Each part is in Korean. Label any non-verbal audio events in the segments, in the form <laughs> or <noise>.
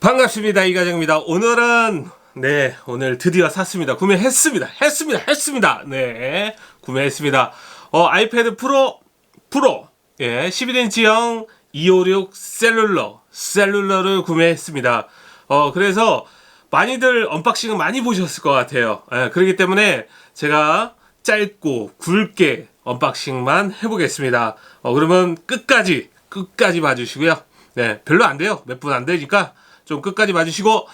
반갑습니다. 이가정입니다. 오늘은 네 오늘 드디어 샀습니다. 구매했습니다. 했습니다. 했습니다. 네 구매했습니다. 어 아이패드 프로 프로 예 11인치형 256 셀룰러 셀룰러를 구매했습니다. 어 그래서 많이들 언박싱을 많이 보셨을 것 같아요. 예, 그렇기 때문에 제가 짧고 굵게 언박싱만 해보겠습니다. 어, 그러면 끝까지 끝까지 봐주시고요. 네, 별로 안 돼요. 몇 분 안 되니까 좀 끝까지 봐주시고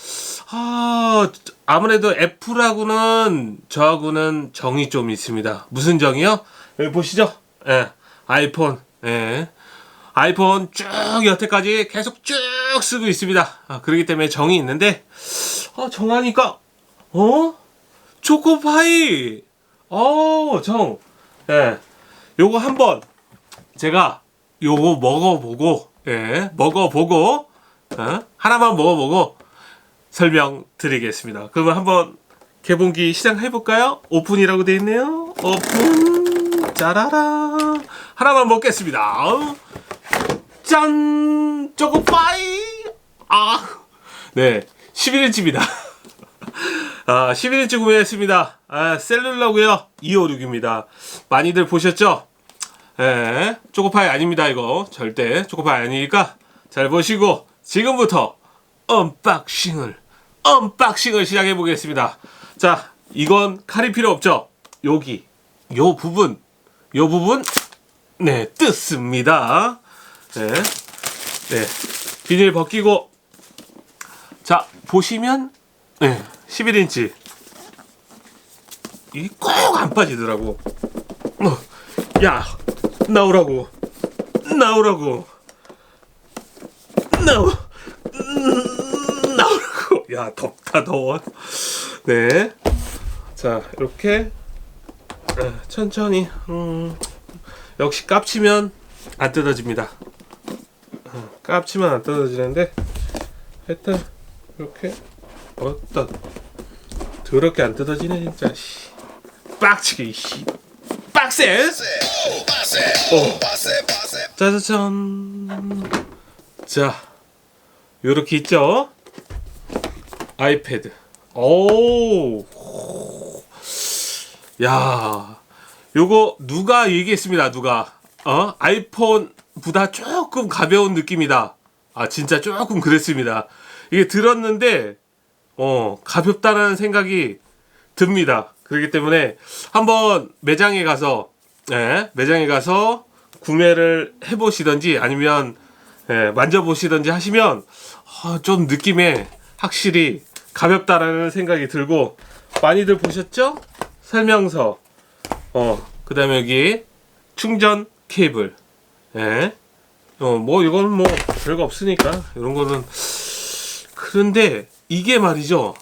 아, 아무래도 애플하고는 저하고는 정이 좀 있습니다. 무슨 정이요? 여기 보시죠. 예, 아이폰. 예. 아이폰 쭉 여태까지 계속 쭉 쓰고 있습니다. 아, 그렇기 때문에 정이 있는데 아, 정하니까 어? 초코파이. 어, 정. 예. 요거 한번 제가 요거 먹어보고 예, 먹어보고 어? 하나만 먹어보고 설명드리겠습니다. 그러면 한번 개봉기 시작해 볼까요? 오픈이라고 돼 있네요. 오픈. 짜라라. 하나만 먹겠습니다. 어? 짠! 초코파이! 아! 네. 11인치입니다. <laughs> 아, 11인치 구매했습니다. 아, 셀룰러고요 256입니다. 많이들 보셨죠? 예, 초코파이 아닙니다, 이거. 절대 초코파이 아니니까 잘 보시고 지금부터 언박싱을 언박싱을 시작해 보겠습니다. 자, 이건 칼이 필요 없죠? 여기 요 부분 요 부분 네, 뜯습니다. 네. 네. 비닐 벗기고 자, 보시면 네, 11인치 이 꼭 안 빠지더라고. 어, 야, 나오라고. 나오라고. 나오. 음, 나오라고. 야, 덥다 더워. 네. 자, 이렇게 아, 천천히 음, 역시 깝치면 안 뜯어집니다. 어, 깝치면 안 뜯어지는데 하여튼 이렇게 어떤 더럽게 안 뜯어지네 진짜 씨. 빡치게 씨. 빡세. 어. 짜자잔. 자, 요렇게 있죠. 아이패드. 오. 야, 요거 누가 얘기했습니다. 누가 어 아이폰보다 조금 가벼운 느낌이다. 아 진짜 조금 그랬습니다. 이게 들었는데 어 가볍다라는 생각이 듭니다. 그렇기 때문에 한번 매장에 가서 예, 매장에 가서 구매를 해보시던지 아니면 예, 만져보시던지 하시면 어, 좀 느낌에 확실히 가볍다라는 생각이 들고 많이들 보셨죠? 설명서 어 그 다음에 여기 충전 케이블 예. 어 뭐 이건 뭐 별거 없으니까 이런 거는 그런데 이게 말이죠.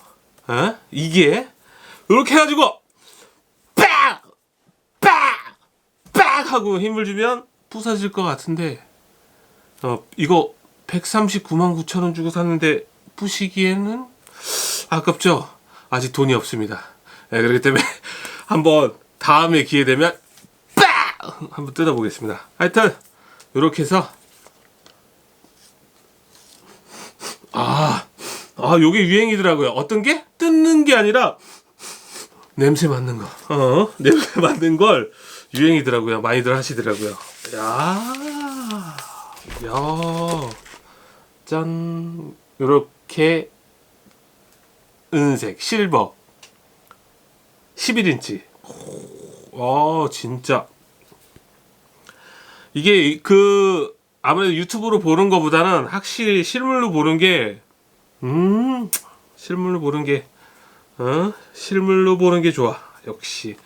어? 이게 이렇게 해가지고 빡! 빡! 빡! 하고 힘을 주면 부서질 것 같은데 어 이거 139만 9천 원 주고 샀는데 부시기에는 아깝죠. 아직 돈이 없습니다. 네, 그렇기 때문에 <laughs> 한번 다음에 기회 되면 빡! 한번 뜯어보겠습니다. 하여튼 이렇게 해서 아, 아, 요게 유행이더라고요. 어떤 게? 뜯는 게 아니라 냄새 맡는 거. 어, 냄새 맡는 걸 유행이더라고요. 많이들 하시더라고요. 야, 야, 짠, 요렇게 은색, 실버, 11인치. 와, 진짜. 이게 그 아무래도 유튜브로 보는 것보다는 확실히 실물로 보는 게, 음, 실물로 보는 게, 어? 실물로 보는 게 좋아. 역시.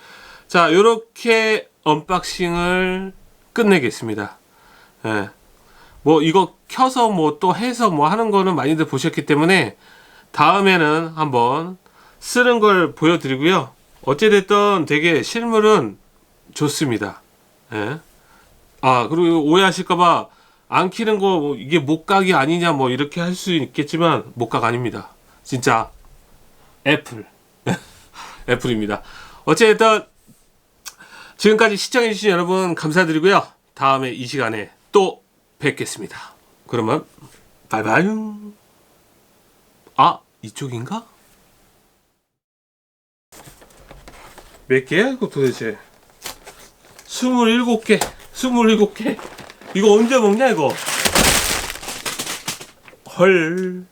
자, 요렇게 언박싱을 끝내겠습니다. 예. 뭐, 이거 켜서 뭐 또 해서 뭐 하는 거는 많이들 보셨기 때문에 다음에는 한번 쓰는 걸 보여드리고요. 어찌됐든 되게 실물은 좋습니다. 예. 아, 그리고 오해하실까봐 안 키는 거 뭐 이게 목각이 아니냐 뭐 이렇게 할 수 있겠지만 목각 아닙니다. 진짜 애플 <laughs> 애플입니다. 어쨌든 지금까지 시청해주신 여러분 감사드리고요. 다음에 이 시간에 또 뵙겠습니다. 그러면 바이바이. 아 이쪽인가? 몇 개야 이거 도대체? 27개 27개 이거 언제 먹냐 이거 헐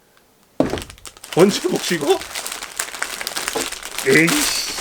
언제 먹지 이거? 에이씨